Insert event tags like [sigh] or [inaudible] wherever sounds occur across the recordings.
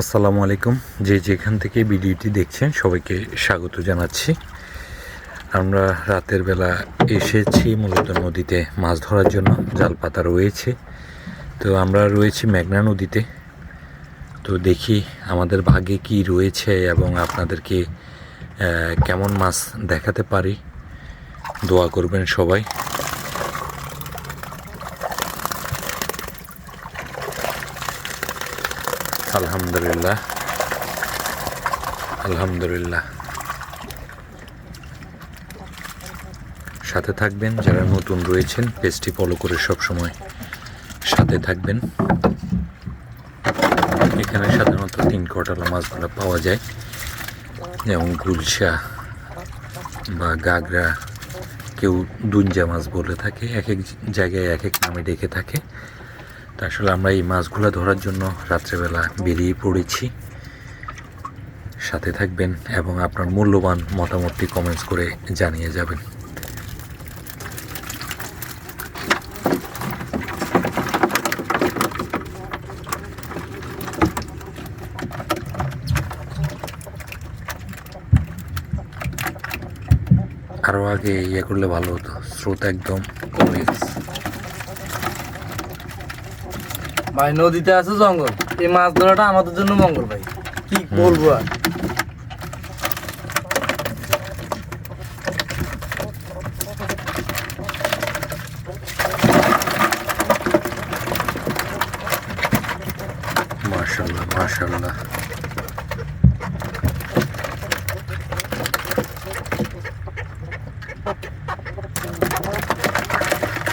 আসসালামু আলাইকুম। যে যেখান থেকে ভিডিওটি দেখছেন, সবাইকে স্বাগত জানাচ্ছি। আমরা রাতের বেলা এসেছি মূলত নদীতে মাছ ধরার জন্য জাল পাতা রয়েছে। তো আমরা রয়েছি মেঘনা নদীতে। তো দেখি আমাদের ভাগে কি রয়েছে এবং আপনাদেরকে কেমন মাছ দেখাতে পারি। দোয়া করবেন সবাই। আলহামদুলিল্লাহ আলহামদুলিল্লাহ সাথে থাকবেন যারা নতুন রয়েছেন, পেজটি ফলো করে সব সময় সাথে থাকবেন। এখানে সাধারণত তিন কটালা মাছগুলো পাওয়া যায়, যেমন গুলশা বা গাগরা। কেউ দুঞ্জা মাছ বলে থাকে, এক এক জায়গায় এক এক নামে ডেকে থাকে। তা আসলে আমরা এই মাছগুলো ধরার জন্য রাত্রেবেলা বেরিয়ে পড়েছি। সাথে থাকবেন এবং আপনার মূল্যবান মতামতটি কমেন্টস করে জানিয়ে যাবেন। আরও আগে ইয়ে করলে ভালো হতো। স্রোত একদম কমে গেছে। ভাই নদীতে আছে জঙ্গল। এই মাছ ধরাটা আমাদের জন্য মঙ্গল ভাই। কি বলব আর? মাশাল্লাহ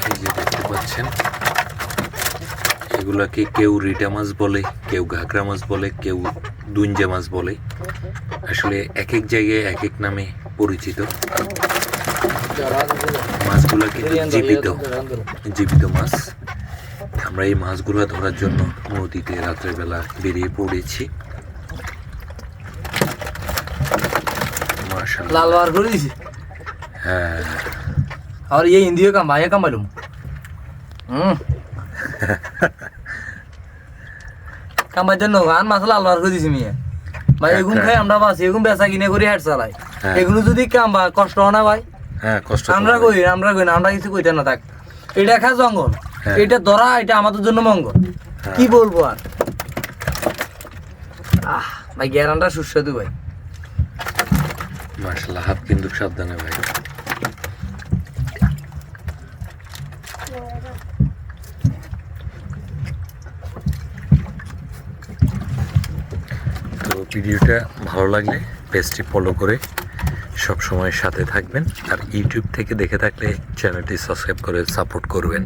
এই যে দেখতে পাচ্ছেন এগুলাকে কেউ রিটা মাছ বলে কেউ ঘাগরা মাছ বলে কেউ দুঞ্জা মাছ বলে। আসলে এক এক জায়গায় এক এক নামে পরিচিত। মাছগুলা কিন্তু জীবিত জীবিত মাছ। আমরা এই মাছগুলো ধরার জন্য নদীতে রাত্রেবেলা বেরিয়ে পড়েছি। মাশাআল্লাহ। লাল বার করে দিছি। হ্যাঁ। আর এই ইন্দিও কাম ভাই কাম হুম। [laughs] কামাই জন্য গান মাছ লাল বার করে দিছি মিয়া। ভাই এগুন খাই আমরা বাসি এগুন বেচা কিনে করি হেড চালাই। হ্যাঁ। এগুলো যদি কাম বা কষ্ট হয় না ভাই হ্যাঁ কষ্ট আমরা। কই আমরা কই না আমরা কিছু কইতে না থাক। এটা খা জঙ্গল। হ্যাঁ। এটা ধরা এটা আমাদের জন্য মঙ্গল। কি বলব আর? আহ ভাই গ্যারানটা সুস্বাদু ভাই। মাশাআল্লাহ হাত কিন্তু সাবধানে ভাই তো ভিডিওটা ভালো লাগলে পেজটি ফলো করে সব সময় সাথে থাকবেন আর ইউটিউব থেকে দেখে থাকলে চ্যানেলটি সাবস্ক্রাইব করে সাপোর্ট করবেন।